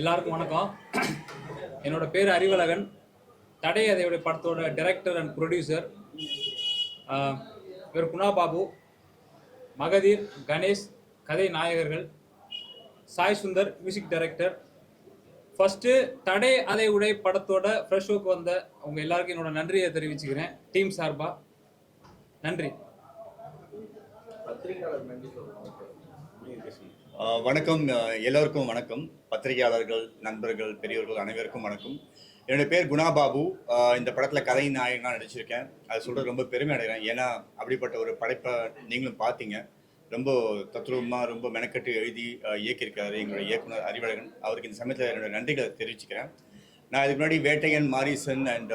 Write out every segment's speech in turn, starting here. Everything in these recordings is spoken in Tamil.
எல்லாருக்கும் வணக்கம். என்னோட பேர் அறிவழகன். தடை அதையுடைய படத்தோட டைரக்டர் அண்ட் ப்ரொடியூசர் இவர் குணா பாபு மகதீர் கணேஷ் கதை நாயகர்கள் Sai Sundar music director first தடை அதை உடை படத்தோட ஃப்ரெஷ் ஷோக்கு வந்த அவங்க எல்லாருக்கும் என்னோட நன்றியை தெரிவிச்சுக்கிறேன் டீம் சார்பா. நன்றி. வணக்கம். எல்லோருக்கும் வணக்கம். பத்திரிகையாளர்கள் நண்பர்கள் பெரியவர்கள் அனைவருக்கும் வணக்கம். என்னோட பேர் குணா பாபு. இந்த படத்தில் கதை நாயகனாக நடிச்சிருக்கேன் அது சொல்கிறது ரொம்ப பெருமை அடைகிறேன். ஏன்னா அப்படிப்பட்ட ஒரு படைப்பை நீங்களும் பார்த்தீங்க. ரொம்ப தத்ரூபமாக ரொம்ப மெனக்கட்டு எழுதி இயக்கியிருக்காரு எங்களுடைய இயக்குனர் அறிவழகன். அவருக்கு இந்த சமயத்தில் என்னோட நன்றிகளை தெரிவிச்சுக்கிறேன். நான் இதுக்கு முன்னாடி வேட்டையன் மாரிசன் அண்ட்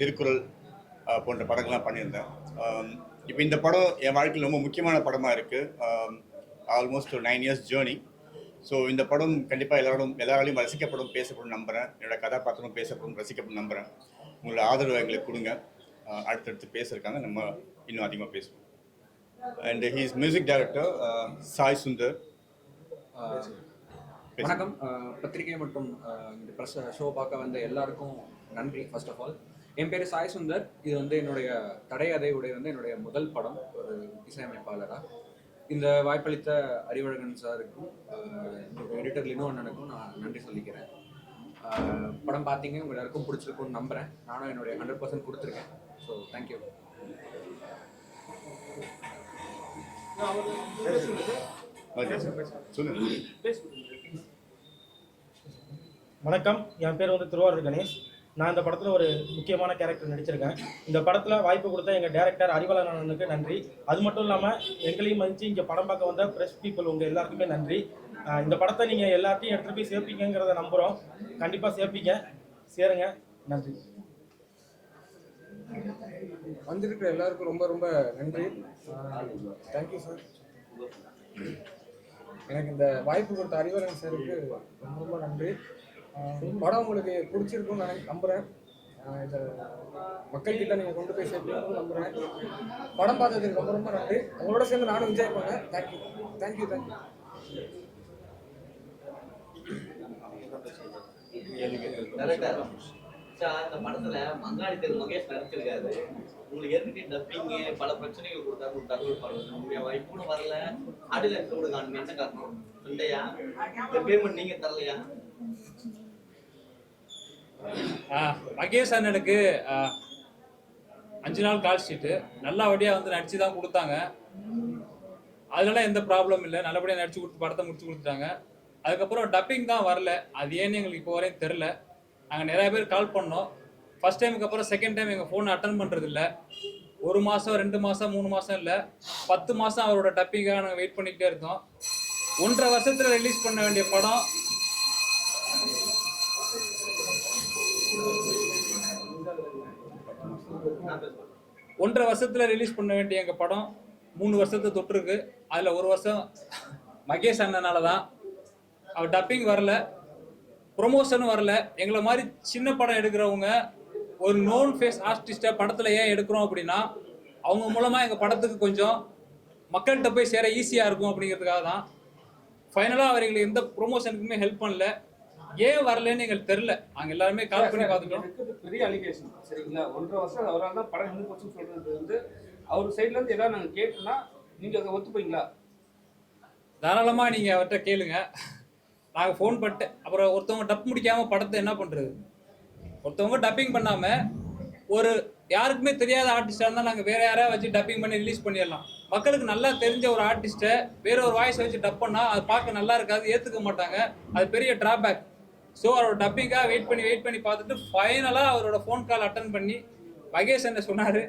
திருக்குறள் போன்ற படங்கள்லாம் பண்ணியிருந்தேன். இப்போ இந்த படம் என் வாழ்க்கையில் ரொம்ப முக்கியமான படமாக இருக்குது ஆல்மோஸ்ட் ஒரு நைன் இயர்ஸ் ஜேர்னி ஸோ இந்த படம் கண்டிப்பாக எல்லாரும் எல்லாராலையும் ரசிக்கப்படும் பேசப்படும் நம்புகிறேன் என்னோட கதாபாத்திரம் பேசப்படும் ரசிக்கப்படும் நம்புகிறேன் உங்களோட ஆதரவு எங்களுக்கு கொடுங்க. அடுத்தடுத்து பேசியிருக்காங்க நம்ம இன்னும் அதிகமாக பேசுவோம். And his music director Sai Sundar. வணக்கம். பத்திரிகை மற்றும் இந்த ப்ரெஸ் ஷோ பார்க்க வந்த எல்லாருக்கும் நன்றி ஃபர்ஸ்ட் ஆஃப் ஆல் என் பேர் சாய் சுந்தர். இது வந்து என்னுடைய தடை அதை உடைய வந்து என்னுடைய முதல் படம் ஒரு இசையமைப்பாளராக இந்த வாய்ப்பளித்த அறிவழகன் சாருக்கும் எடிட்டர் லினோ அண்ணனுக்கும் நான் நன்றி சொல்லிக்கிறேன். படம் பார்த்தீங்க உங்க எல்லாருக்கும் பிடிச்சிருக்கும்னு நம்புகிறேன் நானும் என்னுடைய ஹண்ட்ரட் பர்சன்ட் கொடுத்துருக்கேன். ஸோ தேங்க்யூ வணக்கம். என் பேர் வந்து திருவாரூர் கணேஷ். நான் இந்த படத்தில் ஒரு முக்கியமான கேரக்டர் நடிச்சிருக்கேன். இந்த படத்தில் வாய்ப்பு கொடுத்த எங்கள் டேரக்டர் அறிவழகனுக்கு நன்றி. அது மட்டும் இல்லாமல் எங்களையும் மதித்து இங்கே படம் பார்க்க வந்த ப்ரெஸ் பீப்புள் உங்கள் எல்லாருக்குமே நன்றி. இந்த படத்தை நீங்கள் எல்லாத்தையும் எடுத்துகிட்டு போய் சேர்ப்பீங்கிறத நம்புகிறோம் கண்டிப்பாக சேர்ப்பீங்க. சேருங்க. நன்றி. வந்திருக்கிற எல்லாருக்கும் ரொம்ப ரொம்ப நன்றி. தேங்க்யூ சார் எனக்கு இந்த வாய்ப்பு கொடுத்த அறிவரன் சாருக்கு ரொம்ப ரொம்ப நன்றி. படம் உங்களுக்கு பிடிச்சிருக்கும்னு நான் நம்புகிறேன் இதை மக்கள்கிட்ட நீங்கள் கொண்டு போய் சேர்ப்பீங்கன்னு நம்புகிறேன் படம் பார்த்ததுக்கு ரொம்ப ரொம்ப நன்றி. உங்களோட சேர்ந்து நானும் என்ஜாய் பண்ணேன் தேங்க்யூ தேங்க்யூ தேங்க்யூ கரெக்டா இந்த படத்துல மங்காளி தெரு மகேஷ் நடிச்சிருக்காரு. உங்களுக்கு ஏற்கனவே டப்பிங்கு பல பிரச்சனைகள் கொடுத்தாரு ஒரு தகவல் படம் உங்களுடைய வாய்ப்பு கூட வரல. ஆடியோ கூட காணுங்க என்ன காரணம்? இல்லையா? இந்த பேமெண்ட் நீங்க தரலையா? மகேஷ் அண்ணனுக்கு அஞ்சு நாள் கால் ஷீட்டு நல்லபடியாக வந்து நடிச்சு தான் கொடுத்தாங்க. அதனால எந்த ப்ராப்ளம் இல்லை. நல்லபடியாக நடிச்சு கொடுத்து படத்தை முடிச்சு கொடுத்துட்டாங்க. அதுக்கப்புறம் டப்பிங் தான் வரல. அது ஏன்னு எங்களுக்கு இப்போ வரையும் தெரில நாங்கள் நிறைய பேர் கால் பண்ணோம். ஃபர்ஸ்ட் டைமுக்கு அப்புறம் செகண்ட் டைம் எங்கள் ஃபோனை அட்டன் பண்ணுறது இல்லை ஒரு மாதம் ரெண்டு மாதம் மூணு மாதம் இல்லை. பத்து மாதம் அவரோட டப்பிங்காக நாங்கள் வெயிட் பண்ணிக்கிட்டே இருந்தோம். ஒன்றரை வருஷத்தில் ரிலீஸ் பண்ண வேண்டிய படம் ஒன்றரை வருஷத்துல ரிலீஸ் பண்ண வேண்டிய எங்க படம் மூணு வருஷத்தை தொட்டிருக்கு. அதுல ஒரு வருஷம் மகேஷ் அண்ணனால தான். அவர் டப்பிங் வரல. ப்ரொமோஷனும் வரல. எங்களை மாதிரி சின்ன படம் எடுக்கிறவங்க ஒரு நோன் ஃபேஸ் ஆர்டிஸ்ட்டை படத்தில் ஏன் எடுக்கிறோம் அப்படின்னா அவங்க மூலமாக எங்கள் படத்துக்கு கொஞ்சம் மக்கள்கிட்ட போய் சேர ஈஸியாக இருக்கும் அப்படிங்கிறதுக்காக தான் ஃபைனலாக அவர் எங்களுக்கு எந்த ப்ரொமோஷனுக்குமே ஹெல்ப் பண்ணல. ஏன் வரலன்னு எங்களுக்கு தெரில நாங்கள் எல்லாருமே கால் பண்ணி பார்த்துட்டோம். பெரிய அலிகேஷன் சரிங்களா? ஒன்றரை வருஷம் அவரால் தான் படம் நின்று போச்சுன்னு சொல்றது வந்து அவர் சைட்ல இருந்து ஏதாவது நாங்கள் கேட்டோம்னா நீங்க அதை ஒத்துப்பீங்களா? தாராளமாக நீங்கள் அவர்கிட்ட கேளுங்க. நாங்கள் ஃபோன் பண்ணிட்டு அப்புறம் ஒருத்தவங்க டப் முடிக்காமல் படத்தை என்ன பண்ணுறது ஒருத்தவங்க டப்பிங் பண்ணாமல் ஒரு யாருக்குமே தெரியாத ஆர்டிஸ்டாக இருந்தால் நாங்கள் வேற யாரையா வச்சு டப்பிங் பண்ணி ரிலீஸ் பண்ணிடலாம். மக்களுக்கு நல்லா தெரிஞ்ச ஒரு ஆர்டிஸ்ட்டை வேற ஒரு வாய்ஸை வச்சு டப் பண்ணால் அது பார்க்க நல்லா இருக்காது ஏற்றுக்க மாட்டாங்க. அது பெரிய ட்ராபேக் ஸோ அவரோட டப்பிங்காக வெயிட் பண்ணி வெயிட் பண்ணி பார்த்துட்டு ஃபைனலாக அவரோட ஃபோன் கால் அட்டன் பண்ணி மகேஷ் என்ன சொன்னார்?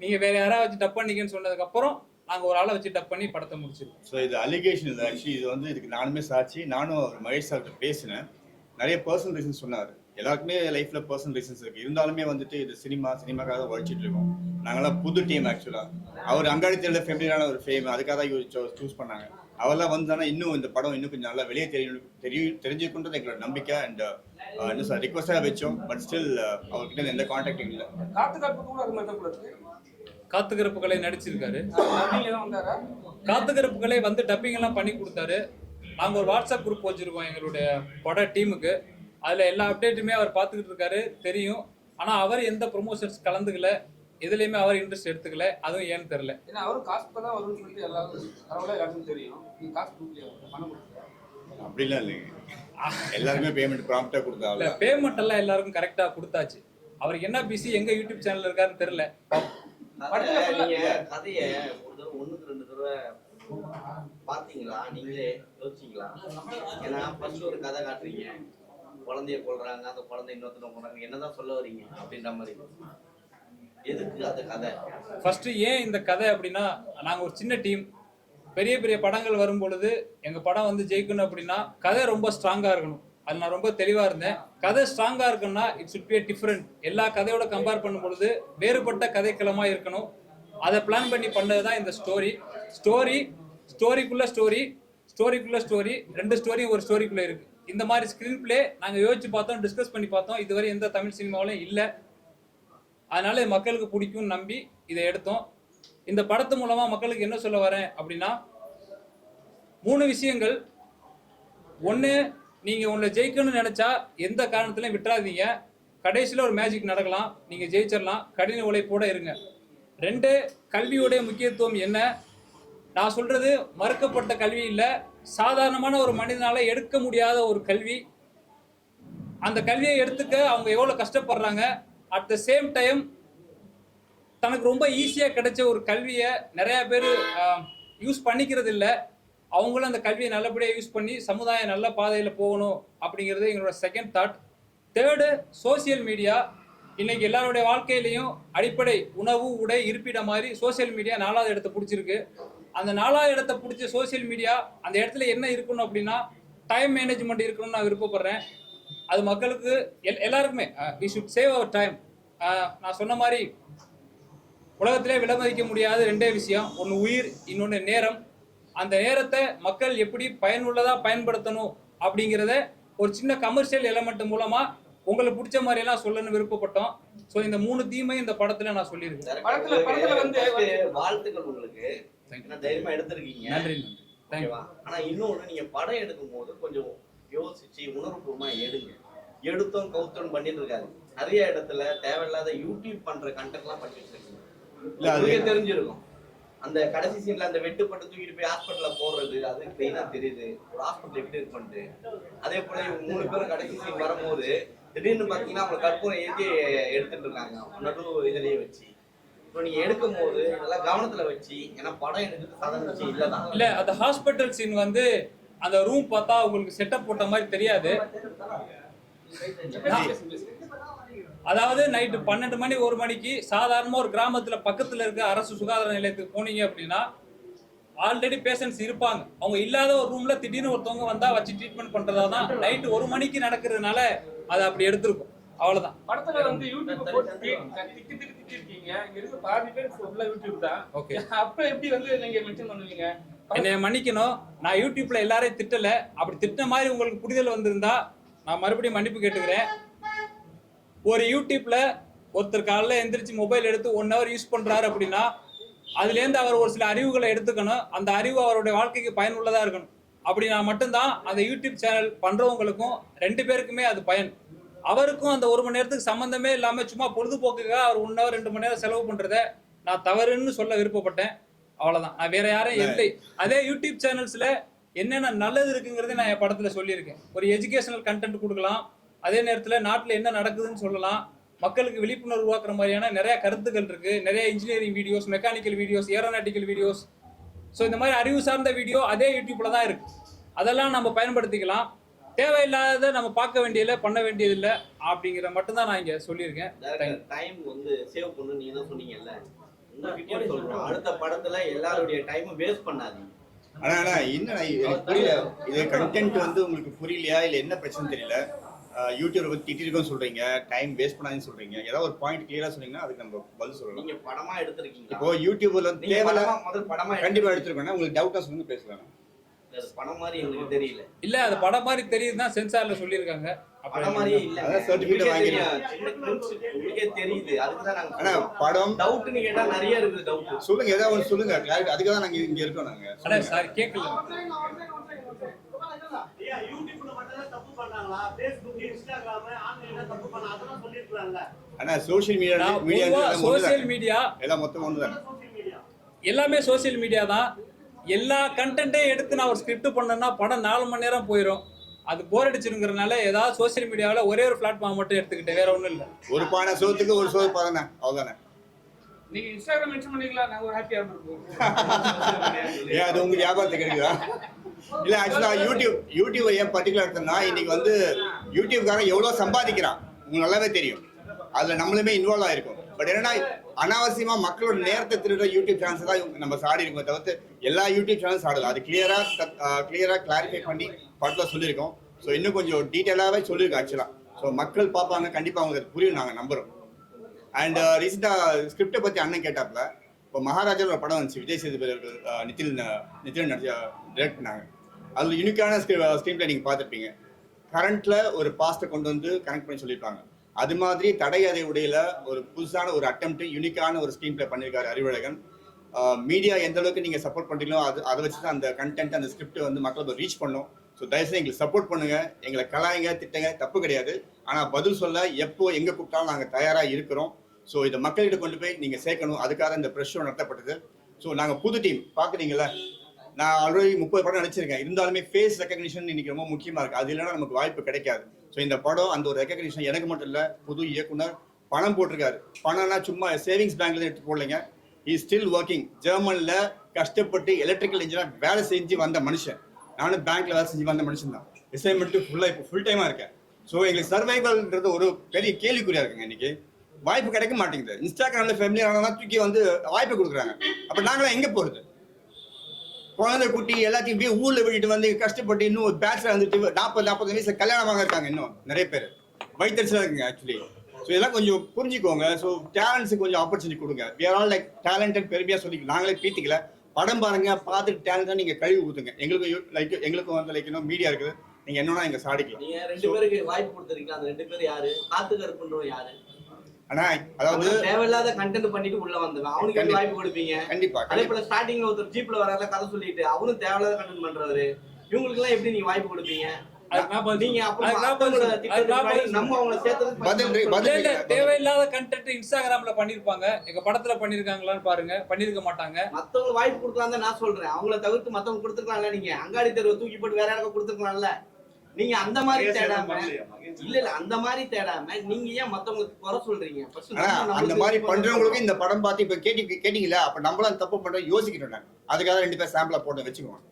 நீங்கள் வேறு யாராவது வச்சு டப் பண்ணிக்கன்னு சொன்னதுக்கப்புறம் நாங்கள் ஒரு ஆளை வச்சு டப் பண்ணி படத்தை முடிச்சிருக்கோம் ஸோ இது அலிகேஷன் இல்லை. ஆக்சுவலி இது வந்து இதுக்கு நானுமே சாட்சி. நானும் அவர் மகேஷ் சார்கிட்ட பேசினேன். நிறைய பர்சனல் ரீசன் சொன்னார். எல்லாருக்குமே லைஃப்ல பர்சனல் ரீசன்ஸ் இருக்கு. இருந்தாலுமே வந்துட்டு இது சினிமா சினிமாக்காக உழைச்சிட்டு இருக்கோம் நாங்களாம் புது டீம் ஆக்சுவலா அவர் அங்காடி தேர்ல ஃபெமிலியான ஒரு ஃபேம் அதுக்காக தான் சூஸ் பண்ணாங்க. அவெல்லாம் வந்தானா இன்னும் இந்த படம் இன்னும் கொஞ்சம் நல்லா வெளியே தெரியும் தெரியும் தெரிஞ்சுக்கொண்டது எங்களோட நம்பிக்கை. அண்ட் இன்னும் சார் ரிக்வஸ்டாக வச்சோம். பட் ஸ்டில் அவர்கிட்ட எந்த கான்டாக்டும் இல்லை. காத்து காப்பு கூட அது மாதிரி தான் கூட இருக்கு. காத்துக்கிறப்புகளை நடிச்சிருக்காரு. காத்துக்கிறப்புகளை வந்து டப்பிங் எல்லாம் பண்ணி கொடுத்தாரு. நாங்கள் ஒரு வாட்ஸ்அப் குரூப் வச்சிருக்கோம் எங்களுடைய பட டீமுக்கு அதில் எல்லா அப்டேட்டுமே அவர் பார்த்துக்கிட்டு இருக்காரு தெரியும். ஆனால் அவர் எந்த ப்ரொமோஷன்ஸ் கலந்துக்கல எதுலேயுமே அவர் இன்ட்ரெஸ்ட் எடுத்துக்கல அதுவும் ஏன்னு தெரில ஏன்னா அவரும் காசு தான் வரும்னு சொல்லிட்டு எல்லாரும் எல்லாருக்கும் தெரியும். நீங்க காசு முடியும் அப்படிலாம் இல்லைங்க. எல்லாருமே பேமெண்ட் ப்ராம்ப்டாக இல்ல கொடுத்தாங்க பேமெண்ட் எல்லாம் எல்லாருக்கும் கரெக்டா கொடுத்தாச்சு. அவருக்கு என்ன பிஸி எங்க யூடியூப் சேனல் இருக்காருன்னு தெரியல. படத்துல கதை full-ஆ- நீங்க கதைய ஒரு தடவை ஒண்ணுக்கு ரெண்டு தடவை பாத்தீங்களா நீங்களே யோசிச்சீங்களா? ஏன்னா ஃபர்ஸ்ட் ஒரு கதை காட்டுறீங்க. குழந்தைய கொள்றாங்க அந்த குழந்தை இன்னொருத்தனை கொள்றாங்க என்னதான் சொல்ல வரீங்க அப்படின்ற மாதிரி. எதுக்கு அந்த கதை? ஃபர்ஸ்ட் ஏன் இந்த கதை அப்படின்னா நாங்க ஒரு சின்ன டீம் பெரிய பெரிய படங்கள் வரும் பொழுது எங்க படம் வந்து ஜெயிக்கணும் அப்படின்னா கதை ரொம்ப ஸ்ட்ராங்கா இருக்கணும். அது நான் ரொம்ப தெளிவாக இருந்தேன். கதை ஸ்ட்ராங்காக இருக்குன்னா இட் சுட் பி டிஃப்ரெண்ட் எல்லா கதையோட கம்பேர் பண்ணும்பொழுது வேறுபட்ட கதைக்களமாக இருக்கணும். அதை பிளான் பண்ணி பண்ணது தான் இந்த ஸ்டோரி ஸ்டோரி ஸ்டோரிக்குள்ள ஸ்டோரி ஸ்டோரிக்குள்ள ஸ்டோரி ரெண்டு ஸ்டோரி ஒரு ஸ்டோரிக்குள்ளே இருக்குது இந்த மாதிரி ஸ்கிரீன் பிளே நாங்கள் யோசிச்சு பார்த்தோம் டிஸ்கஸ் பண்ணி பார்த்தோம். இதுவரை எந்த தமிழ் சினிமாவிலும் இல்லை. அதனால இது மக்களுக்கு பிடிக்கும்னு நம்பி இதை எடுத்தோம். இந்த படத்து மூலமாக மக்களுக்கு என்ன சொல்ல வரேன் அப்படின்னா மூணு விஷயங்கள். ஒன்று நீங்கள் உங்களை ஜெயிக்கணும்னு நினச்சா எந்த காரணத்துலையும் விட்டுறாதீங்க. கடைசியில் ஒரு மேஜிக் நடக்கலாம். நீங்கள் ஜெயிச்சிடலாம். கடின உழைப்போடு இருங்க. ரெண்டு கல்வியோடைய முக்கியத்துவம் என்ன? நான் சொல்கிறது மறுக்கப்பட்ட கல்வி இல்லை. சாதாரணமான ஒரு மனிதனால எடுக்க முடியாத ஒரு கல்வி. அந்த கல்வியை எடுத்துக்க அவங்க எவ்வளோ கஷ்டப்படுறாங்க. அட் த சேம் டைம் தனக்கு ரொம்ப ஈஸியாக கிடைச்ச ஒரு கல்வியை நிறைய பேர் யூஸ் பண்ணிக்கிறது இல்லை அவங்களும் அந்த கல்வியை நல்லபடியாக யூஸ் பண்ணி சமுதாயம் நல்ல பாதையில் போகணும் அப்படிங்கிறது எங்களோட second thought third social media இன்னைக்கு எல்லாருடைய வாழ்க்கையிலையும் அடிப்படை உணவு உடை இருப்பிடம் மாதிரி சோஷியல் மீடியா நாலாவது இடத்த பிடிச்சிருக்கு. அந்த நாலாவது இடத்த பிடிச்ச சோஷியல் மீடியா அந்த இடத்துல என்ன இருக்கணும் அப்படின்னா டைம் மேனேஜ்மெண்ட் இருக்கணும்னு நான் விருப்பப்படுறேன். அது மக்களுக்கு எல் எல்லாருக்குமே we should save our time நான் சொன்ன மாதிரி உலகத்திலே விலமதிக்க முடியாத ரெண்டே விஷயம். ஒன்று உயிர் இன்னொன்று நேரம். அந்த நேரத்தை மக்கள் எப்படி பயனுள்ளதாக பயன்படுத்தணும் அப்படிங்கிறத ஒரு சின்ன கமர்ஷியல் எலமெண்ட் மூலமாக உங்களுக்கு பிடிச்ச மாதிரியெல்லாம் சொல்லணும்னு விருப்பப்பட்டோம். ஸோ இந்த மூணு தீமை இந்த படத்தில் நான் சொல்லியிருக்கேன். படத்துல- படத்துல வந்து- வாழ்த்துக்கள் உங்களுக்கு. தைரியமா எடுத்திருக்கீங்க. நன்றி ஆனா இன்னொன்னு நீங்க படம் எடுக்கும் போது கொஞ்சம் யோசிச்சு உணர்வுபூர்வமா எடுங்க. எடுத்தோம் கவுத்தோம் பண்ணிட்டு இருக்காரு நிறைய இடத்துல தேவையில்லாத யூடியூப் பண்ற கண்டென்ட் எல்லாம் பண்ணி வச்சிருக்கீங்க. இல்ல, அது- உங்களுக்கே தெரிஞ்சிருக்கும். அந்த கடைசி சீன்ல அந்த வெட்டுப்பட்டு தூக்கிட்டு போய் ஹாஸ்பிட்டல்ல போடுறது அது கிளீனா தெரியுது. ஒரு ஹாஸ்பிட்டல் எப்படி இருக்குன்ட்டு. அதே போல மூணு பேரும் கடைசி சீன் வரும்போது திடீர்னு பாத்தீங்கன்னா அவங்க கற்பூரம் ஏற்றி எடுத்துட்டு இருக்காங்க நடு இதுலயே வச்சு. இப்போ நீங்க எடுக்கும் போது இதெல்லாம் கவனத்துல வச்சு ஏன்னா படம் எடுக்கிறது சாதாரண விஷயம் இல்லதான். இல்லை அந்த ஹாஸ்பிட்டல் சீன் வந்து அந்த ரூம் பார்த்தா உங்களுக்கு செட்டப் போட்ட மாதிரி தெரியாது. அதாவது நைட்டு பன்னெண்டு மணி ஒரு மணிக்கு சாதாரணமாக ஒரு கிராமத்தில் பக்கத்தில் இருக்க அரசு சுகாதார நிலையத்துக்கு போனீங்க அப்படின்னா ஆல்ரெடி பேஷண்ட்ஸ் இருப்பாங்க. அவங்க இல்லாத ஒரு ரூம்ல திடீர்னு ஒருத்தவங்க வந்தா வச்சு ட்ரீட்மெண்ட் பண்றதா தான் நைட்டு ஒரு மணிக்கு நடக்கிறதுனால அதை அப்படி எடுத்திருக்கும். அவ்வளவுதான். படத்துல வந்து யூடியூப் திக்கி திக்கி இருக்கீங்க இங்க இருக்க பாதி பேர் ஃபுல்லா யூடியூப் தான். ஓகே அப்ப எப்படி வந்து நீங்க மென்ஷன் பண்ணுவீங்க? என்னை மன்னிக்கணும். நான் யூடியூப்ல எல்லாரையும் திட்டல. அப்படி திட்டின மாதிரி உங்களுக்கு புரிதல் வந்திருந்தா நான் மறுபடியும் மன்னிப்பு கேட்டுக்கிறேன். ஒரு யூடியூப்ல ஒருத்தர் காலைல எந்திரிச்சு மொபைல் எடுத்து ஒன் ஹவர் யூஸ் பண்றாரு அப்படின்னா அதுலேருந்து அவர் ஒரு சில அறிவுகளை எடுத்துக்கணும். அந்த அறிவு அவருடைய வாழ்க்கைக்கு பயனுள்ளதா இருக்கணும். அப்படின்னா மட்டும்தான் அந்த யூடியூப் சேனல் பண்றவங்களுக்கும் ரெண்டு பேருக்குமே அது பயன். அவருக்கும் அந்த ஒரு மணி நேரத்துக்கு சம்மந்தமே இல்லாம சும்மா பொழுதுபோக்குக்காக அவர் ஒன் ஹவர் ரெண்டு மணி நேரம் செலவு பண்றத நான் தவறுன்னு சொல்ல விருப்பப்பட்டேன். அவ்வளவுதான். நான் வேற யாரும் இல்லை. அதே யூடியூப் சேனல்ஸ்ல என்னென்ன நல்லது இருக்குங்கிறத நான் என் படத்துல சொல்லியிருக்கேன். ஒரு எஜுகேஷனல் கண்டென்ட் கொடுக்கலாம். அதே நேரத்துல நாட்டுல என்ன நடக்குதுன்னு சொல்லலாம். மக்களுக்கு விழிப்புணர்வு உருவாக்குற மாதிரியான நிறைய கருத்துக்கள் இருக்கு. நிறைய engineering videos mechanical videos aeronautical videos so இந்த மாதிரி அறிவு சார்ந்த வீடியோ அதே யூடியூப்ல தான் இருக்கு. அதெல்லாம் நம்ம பயன்படுத்திக்கலாம். தேவையில்லாத நம்ம பார்க்க வேண்டியதில்லை பண்ண வேண்டியதில்லை அப்படிங்கிற மட்டும்தான் நான் இங்க சொல்லியிருக்கேன். டைம் வந்து சேவ் பண்ணு நீங்க தான் சொன்னீங்கல்ல? அடுத்த படத்துல எல்லாருடைய டைமும் வேஸ்ட் பண்ணாதீங்க. ஆனா ஆனா என்ன புரியல. இது கண்டென்ட் வந்து உங்களுக்கு புரியலையா? இல்ல என்ன பிரச்சனை தெரியல? யூடியூப் பத்தி திட்டிருக்கோம் சொல்றீங்க டைம் வேஸ்ட் பண்ணாதுன்னு சொல்றீங்க. ஏதாவது ஒரு பாயிண்ட் கிளியரா சொன்னீங்கன்னா அதுக்கு நம்ம பதில் சொல்லலாம். நீங்க படமா எடுத்திருக்கீங்க இப்போ யூடியூப்ல வந்து நீங்க தேவையில்ல படமா முதல் படமா கண்டிப்பா எடுத்துருக்கோம்னா உங்களுக்கு டவுட்டா சொல்லுங்க பேசலாம் அது படம் மாதிரி எங்களுக்கு தெரியல. இல்ல அது படம் மாதிரி தெரியுது தான் சென்சார்ல சொல்லியிருக்காங்க படம் மாதிரியே இல்ல. வாங்கிருக்கேன். உங்களுக்கே தெரியுது. அதுக்கு தான் ஆனா நாங்க படம் டவுட்னு கேட்டா நிறைய இருக்குது டவுட் சொல்லுங்க ஏதாவது ஒன்று சொல்லுங்க. கிளாரிட்டி அதுக்கு தான் நாங்க இங்க இருக்கோம் நாங்க. அட சார் கேட்கல ஆனா social media media social media எல்லாம் மொத்தம் media. எல்லாமே சோஷியல் மீடியா தான். எல்லா கண்டென்ட்டையும் எடுத்து நான் ஒரு ஸ்கிரிப்ட் பண்ணேன்னா படம் நாலு மணி நேரம் போயிடும் அது போர் அடிச்சிருங்கிறனால ஏதாவது சோஷியல் மீடியாவில் ஒரே ஒரு பிளாட்ஃபார்ம் மட்டும் எடுத்துக்கிட்டேன். வேற ஒன்றும் இல்லை. ஒரு பானை சோத்துக்கு ஒரு சோறு பாருங்க அவ்வளவுதானே நீங்க இன்ஸ்டாகிராம் மென்ஷன் பண்ணிக்கலாம் நாங்க ஒரு ஹாப்பியா இருந்திருப்போம். ஏன் அது உங்க வியாபாரத்துக்கு கிடைக்குதா? இல்ல ஆக்சுவலா யூடியூப் யூடியூப் ஏன் பர்டிகுலர் எடுத்தோம்னா இன்னைக்கு வந்து யூடியூப்காரன் எவ்வளவு சம்பாதிக்கிறான்? உங்களுக்கு நல்லாவே தெரியும். அதுல நம்மளுமே இன்வால்வ் ஆயிருக்கும். பட் என்னன்னா அனாவசியமா மக்களோட நேரத்தை திருடுற யூடியூப் சேனல்ஸ் தான் நம்ம சாடி இருக்கோம் தவிர்த்து எல்லா யூடியூப் சேனல்ஸ் ஆடல அது கிளியரா கிளியரா கிளாரிஃபை பண்ணி படத்துல சொல்லியிருக்கோம். ஸோ இன்னும் கொஞ்சம் டீட்டெயிலாகவே சொல்லியிருக்கோம் ஆக்சுவலா ஸோ மக்கள் பார்ப்பாங்க கண்டிப்பா அவங்களுக்கு புரியும் நாங்கள் நம்புறோம். அண்ட் ரீசெண்டாக ஸ்கிரிப்டை பற்றி அண்ணன் கேட்டாப்புல இப்போ மகாராஜா ஒரு படம் வந்துச்சு விஜய் சேதுபதி அவர்கள் அஹ், uh, நிதின் uh, நிதின் நடிச்ச uh, டிரெக்ட் பண்ணாங்க அதில் யூனிக்கான ஸ்க்ரீன் பிளே நீங்கள் பார்த்துருப்பீங்க. கரண்ட்ல ஒரு பாஸ்ட்டை கொண்டு வந்து கனெக்ட் பண்ணி சொல்லியிருப்பாங்க அது மாதிரி தடை அதை உடையில ஒரு புதுசான ஒரு அட்டம்ப்ட் யூனிக்கான ஒரு ஸ்க்ரீன் பிளே பண்ணியிருக்காரு அறிவழகன் மீடியா எந்த அளவுக்கு நீங்கள் சப்போர்ட் பண்ணுறீங்களோ அது அதை வச்சு தான் அந்த கண்டென்ட் அந்த ஸ்கிரிப்ட் வந்து மக்களை ரீச் பண்ணும். ஸோ தயவுசெய்து எங்களுக்கு சப்போர்ட் பண்ணுங்க. எங்களை கலாய்ங்க திட்டங்க தப்பு கிடையாது. ஆனால் பதில் சொல்ல எப்போ எங்கே கூப்பிட்டாலும் நாங்கள் தயாராக இருக்கிறோம். ஸோ இதை மக்கள்கிட்ட கொண்டு போய் நீங்கள் சேர்க்கணும். அதுக்காக இந்த ப்ரெஷ் ஷோ நடத்தப்பட்டது. ஸோ நாங்கள் புது டீம் பார்க்குறீங்களா நான் ஆல்ரெடி முப்பது படம் நினச்சிருக்கேன் இருந்தாலுமே ஃபேஸ் ரெக்கக்னிஷன் இன்னைக்கு ரொம்ப முக்கியமாக இருக்குது அது இல்லைன்னா நமக்கு வாய்ப்பு கிடைக்காது. ஸோ இந்த படம் அந்த ஒரு ரெக்கக்னிஷன் எனக்கு மட்டும் இல்லை புது இயக்குனர் பணம் போட்டிருக்காரு. பணம்னா சும்மா சேவிங்ஸ் பேங்க்ல எடுத்து போடலைங்க. இஸ் ஸ்டில் ஒர்க்கிங் ஜெர்மனில் கஷ்டப்பட்டு எலக்ட்ரிக்கல் இன்ஜினியர் வேலை செஞ்சு வந்த மனுஷன். நானும் பேங்க்ல வேலை செஞ்சு வந்த மனுஷன் தான். இசைமெண்ட்டு ஃபுல்லாக இப்போ ஃபுல் டைமாக இருக்கேன். ஸோ எங்களுக்கு சர்வைவல்ன்றது ஒரு பெரிய கேள்விக்குறியாக இருக்குங்க இன்னைக்கு. வாய்ப்பு கிடைக்க மாட்டேங்குது. இன்ஸ்டாகிராம்ல ஃபேமிலியாக தூக்கி வந்து வாய்ப்பு கொடுக்குறாங்க. அப்போ நாங்களாம் எங்கே போகிறது குழந்தை குட்டி எல்லாத்தையும் போய் ஊர்ல விட்டுட்டு வந்து கஷ்டப்பட்டு இன்னும் ஒரு பேச்சுலர் வந்துட்டு நாற்பது நாற்பது வயசுல கல்யாணம் வாங்க இருக்காங்க இன்னும் நிறைய பேர். வைத்தறிச்சலாக இருக்குங்க ஆக்சுவலி ஸோ இதெல்லாம் கொஞ்சம் புரிஞ்சுக்கோங்க. ஸோ டேலண்ட்ஸுக்கு கொஞ்சம் ஆப்பர்ச்சுனிட்டி கொடுங்க. Are all லைக் டேலண்டட் பெருமையாக சொல்லி நாங்களே பீத்திக்கல. படம் பாருங்க பார்த்துட்டு டேலண்டாக நீங்கள் கழுவி ஊற்றுங்க எங்களுக்கு லைக் எங்களுக்கும் வந்து லைக் இன்னும் மீடியா இருக்குது. நீங்கள் என்னன்னா இங்கே சாடிக்கலாம் ரெண்டு பேருக்கு வாய்ப்பு கொடுத்துருக்கீங்க அந்த ரெண்டு பேர் யாரு? காத்து கருப்புன்றவன் யாரு? ஆனா அதாவது தேவையில்லாத கண்டென்ட் பண்ணிட்டு உள்ள வந்தவன் அவனுக்கு எப்படி வாய்ப்பு கொடுப்பீங்க? கண்டிப்பா அதே போல ஸ்டார்டிங்ல ஒருத்தர் ஜீப்ல வராத கதை சொல்லிட்டு அவனும் தேவையில்லாத கண்டென்ட் பண்றவரு இவங்களுக்கு எல்லாம் எப்படி நீங்க வாய்ப்பு கொடுப்பீங்க. தேவையில்லாத கண்டென்ட் இன்ஸ்டாகிராம்ல பண்ணிருப்பாங்க. எங்க படத்துல பண்ணிருக்காங்களான்னு பாருங்க. பண்ணிருக்க மாட்டாங்க. மத்தவங்க வாய்ப்பு கொடுக்கலாம் தான் நான் சொல்றேன். அவங்கள தவிர்த்து மத்தவங்க கொடுத்துருக்கலாம்ல நீங்க. அங்காடி தெருவை தூக்கி போட்டு வேற யாருக்கும் கொடுத்துருக்கலாம்ல. நீங்க அந்த மாதிரி தேடாம இல்ல இல்ல அந்த மாதிரி தேடாம நீங்க ஏன் மத்தவங்களுக்கு குறை சொல்றீங்க? அந்த மாதிரி பண்றவங்களுக்கு இந்த படம் பார்த்து இப்ப கேட்டி கேட்டீங்களா அப்ப நம்மளும் தப்பு பண்றோம் யோசிக்கணும் நாங்க. அதுக்காக ரெண்டு பேர் சாம்பிளா போட்டு வச்சுக்குவோம்.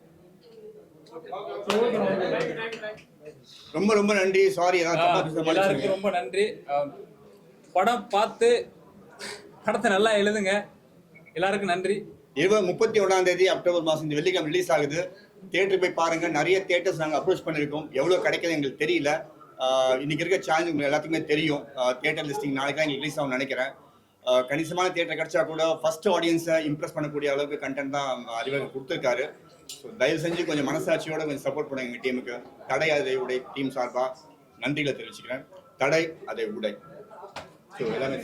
ரொம்ப ரொம்ப நன்றி. சாரி எல்லாருக்கும். ரொம்ப நன்றி. படம் பார்த்து படத்தை நல்லா எழுதுங்க. எல்லாருக்கும் நன்றி. இருபது முப்பத்தி ஒன்றாம் தேதி அக்டோபர் மாதம் இந்த வெள்ளிக்கிழமை ரிலீஸ் ஆகுது. தேட்டர் போய் பாருங்க. நிறைய தேட்டர்ஸ் நாங்கள் அப்ரோச் பண்ணியிருக்கோம் எவ்வளோ கிடைக்குது எங்களுக்கு தெரியல. இன்னைக்கு இருக்க சேலஞ்ச் உங்களுக்கு எல்லாத்துக்குமே தெரியும். தேட்டர் லிஸ்டிங் நாளைக்கு தான் எங்களுக்கு ரிலீஸ் ஆகும் நினைக்கிறேன். கணிசமான தேட்டர் கிடைச்சா கூட ஃபர்ஸ்ட் ஆடியன்ஸை இம்ப்ரெஸ் பண்ணக்கூடிய அளவுக்கு கண்டென்ட் தான் அறிவாக கொடுத்துருக்காரு. ஸோ தயவு செஞ்சு கொஞ்சம் மனசாட்சியோட கொஞ்சம் சப்போர்ட் பண்ணுங்க எங்கள் டீமுக்கு தடை அதை உடை டீம் சார்பாக நன்றிகளை தெரிவிச்சுக்கிறேன். தடை அதை உடை. ஸோ எல்லாமே